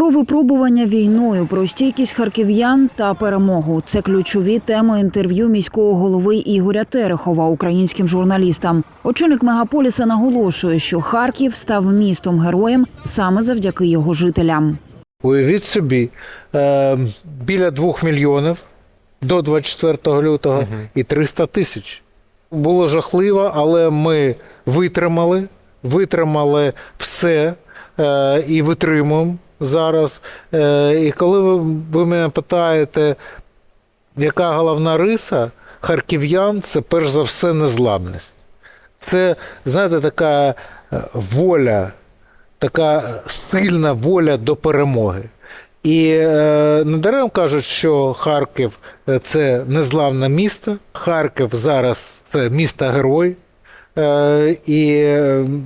Про випробування війною, про стійкість харків'ян та перемогу це ключові теми інтерв'ю міського голови Ігоря Терехова українським журналістам. Очільник мегаполіса наголошує, що Харків став містом героєм саме завдяки його жителям. Уявіть собі, е, біля 2 мільйонів до 24 лютого і 300 тисяч. Було жахливо, але ми витримали, витримали все е, і витримуємо зараз. Е, і коли ви, ви мене питаєте, яка головна риса харків'ян, це перш за все незламність. Це, знаєте, така е, воля, така сильна воля до перемоги. І е, недарем кажуть, що Харків е, це незламне місто. Харків зараз це місто герой. Е, і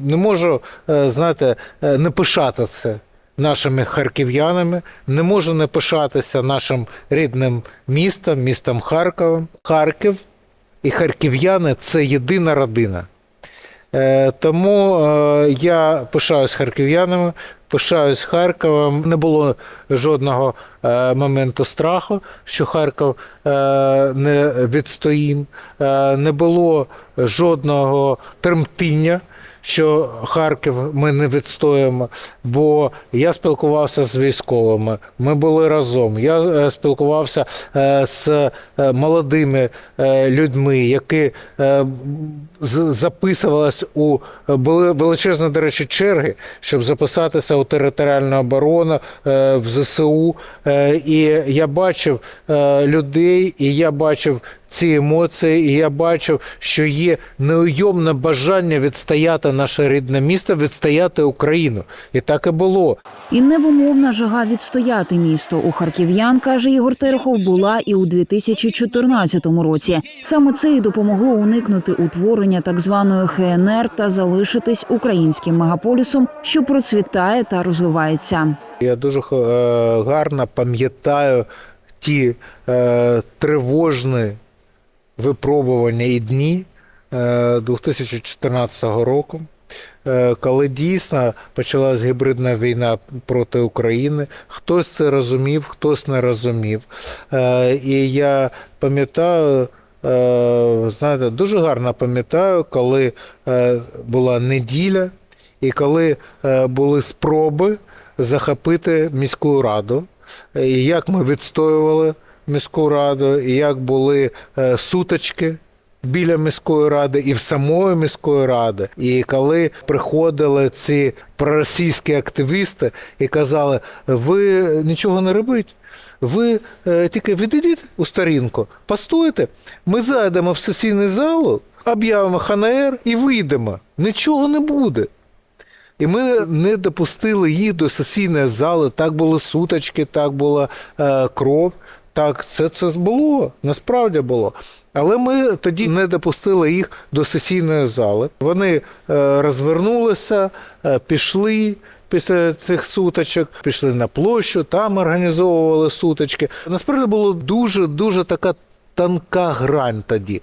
не можу, знаєте, не пишатися нашими харків'янами, не можу не пишатися нашим рідним містом, містом Харковом. Харків і харків'яни це єдина родина. Е, Тому е, я пишаюсь харків'янами, пишаюсь Харковом. Не було жодного е, моменту страху, що Харків не відстоїм, не було жодного тремтіння. Що Харків ми не відстоїмо, бо я спілкувався з військовими. Ми були разом. Я е, спілкувався е, з е, молодими людьми, які з- записувались у були величезні, до речі, черги, щоб записатися у територіальну оборону в ЗСУ. І я бачив людей, і я бачив ці емоції, і я бачив, що є неуйомне бажання відстояти наше рідне місто, відстояти Україну. І так і було. І невимовна жага відстояти місто у харків'ян, каже Ігор Терехов, була і у 2014 році. Саме це і допомогло уникнути утворення так званої ХНР та залишитись українським мегаполісом, що процвітає та розвивається. Я дуже е, гарно пам'ятаю ті е, тривожні випробування і дні е, 2014 року, е, коли дійсно почалась гібридна війна проти України. Хтось це розумів, хтось не розумів. Е, і я пам'ятаю. е, Знаєте, дуже гарно пам'ятаю, коли е, була неділя, і коли е, були спроби захопити міську раду, і як ми відстоювали міську раду, і як були е, сутички. Біля міської ради і в самої міської ради, і коли приходили ці проросійські активісти і казали: ви нічого не робіть, ви е, тільки відійдіть у сторінку, постойте, ми зайдемо в сесійну залу, об'явимо ХНР і вийдемо. Нічого не буде. І ми не допустили їх до сесійної зали. Так були сутички, так була е, кров. Так, все це було, насправді було. Але ми тоді не допустили їх до сесійної зали. Вони е, розвернулися, е, пішли після цих сутичок, пішли на площу, там організовували сутички. Насправді було дуже дуже така тонка грань тоді.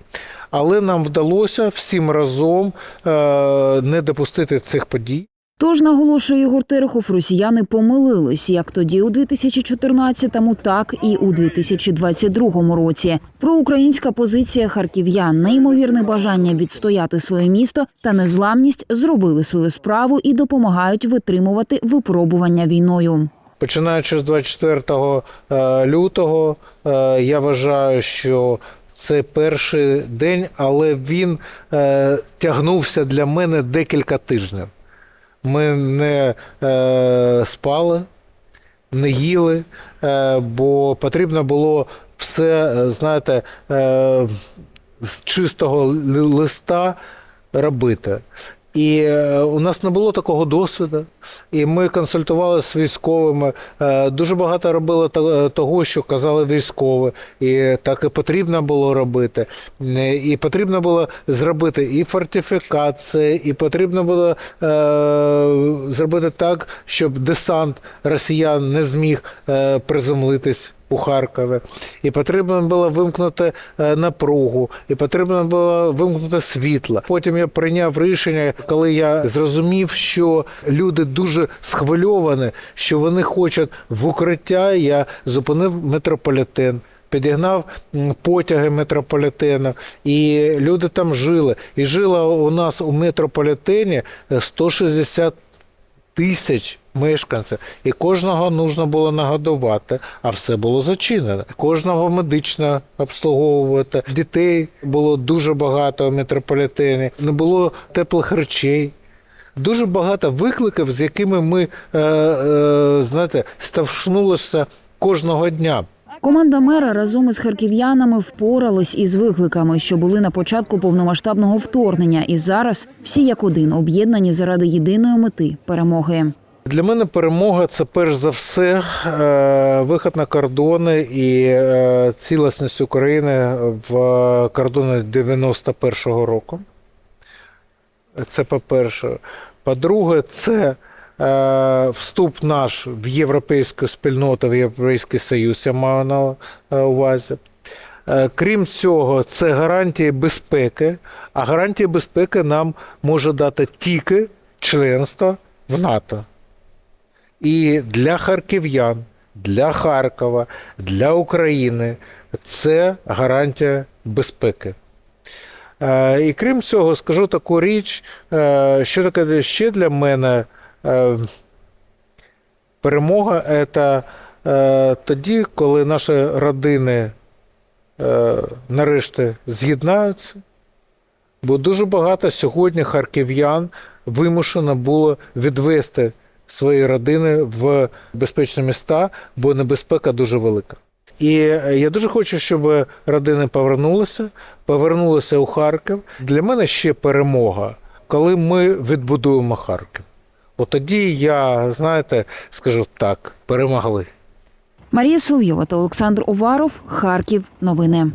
Але нам вдалося всім разом е, не допустити цих подій. Тож наголошує Ігор росіяни помилились як тоді у 2014-му, так і у 2022 році. Проукраїнська позиція харків'ян, неймовірне бажання відстояти своє місто та незламність зробили свою справу і допомагають витримувати випробування війною. Починаючи з 24 е, лютого, е, я вважаю, що це перший день, але він е, тягнувся для мене декілька тижнів. Ми не е, спали, не їли, е, бо потрібно було все, е, знаєте, е, з чистого листа робити. І е, у нас не було такого досвіду, і ми консультувалися з військовими. Е, Дуже багато робили то- того, що казали військові, і так і потрібно було робити. Е, І потрібно було зробити і фортифікації, і потрібно було е, зробити так, щоб десант росіян не зміг е, приземлитись у Харкові, і потрібно було вимкнути е, напругу, і потрібно було вимкнути світло. Потім я прийняв рішення, коли я зрозумів, що люди дуже схвильовані, що вони хочуть в укриття. Я зупинив метрополітен. Підігнав потяги метрополітену, і люди там жили. І жило у нас у метрополітені е, 160 тисяч мешканців, і кожного нужно було нагодувати, а все було зачинено. Кожного медично обслуговувати. Дітей було дуже багато в метрополітені, не було теплих речей. Дуже багато викликів, з якими ми е, е, знаєте, ставшнулися кожного дня. Команда мера разом із харків'янами впоралась із викликами, що були на початку повномасштабного вторгнення, і зараз всі як один об'єднані заради єдиної мети перемоги. Для мене перемога це перш за все е, виход на кордони і е, цілісність України в кордони 91-го року. Це по-перше. По-друге, це вступ наш в європейську спільноту, в Європейський Союз, я маю на е, увазі. Е, Крім цього, це гарантії безпеки, а гарантії безпеки нам може дати тільки членство в НАТО. І для харків'ян, для Харкова, для України це гарантія безпеки. Е, І крім цього, скажу таку річ, е, що таке ще для мене е, перемога це е, тоді, коли наші родини е, нарешті з'єднаються. Бо дуже багато сьогодні харків'ян вимушено було відвести свої родини в безпечні міста, бо небезпека дуже велика. І е, я дуже хочу, щоб родини повернулися, повернулися у Харків. Для мене ще перемога, коли ми відбудуємо Харків. От тоді я, знаєте, скажу так, перемогли. Марія Соловйова та Олександр Уваров, Харків. Новини.